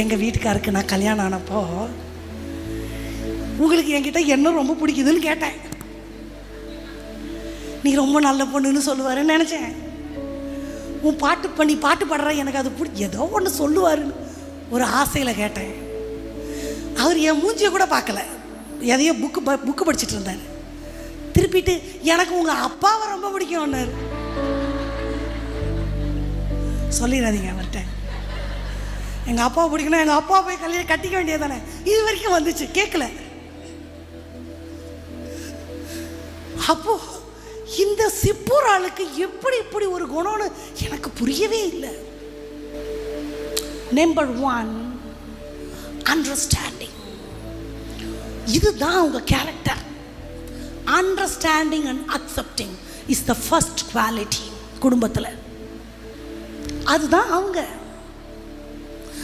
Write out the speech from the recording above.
எங்கள் வீட்டுக்காருக்கு நான் கல்யாணம் ஆனப்போ உங்களுக்கு என்கிட்ட என்ன ரொம்ப பிடிக்குதுன்னு கேட்டேன். நீ ரொம்ப நல்ல பொண்ணுன்னு சொல்லுவாருன்னு நினச்சேன். உன் பாட்டு பண்ணி பாட்டு பாடுற எனக்கு அது பிடி ஏதோ ஒன்று சொல்லுவாருன்னு ஒரு ஆசையில் கேட்டேன். அவர் என் மூஞ்சியை கூட பார்க்கல. எதையோ புக்கு ப புக்கு படிச்சிட்டு இருந்தார். திருப்பிட்டு எனக்கு உங்கள் அப்பாவை ரொம்ப பிடிக்கும்னாரு சொல்லிடாதீங்க அவர்கிட்ட. எங்கள் அப்பாவை பிடிக்கணும் எங்கள் அப்பா போய் கல்யாணம் கட்டிக்க வேண்டியதானே இது வரைக்கும் வந்துச்சு கேட்கல அப்போ இந்த சிப்பூர் ஆளுக்கு எப்படி இப்படி ஒரு குணம்னு எனக்கு புரியவே இல்லை. நம்பர் ஒன் அண்டர்ஸ்டாண்டிங் இதுதான் அவங்க character understanding and accepting is the first quality குடும்பத்தில். அதுதான் அவங்க.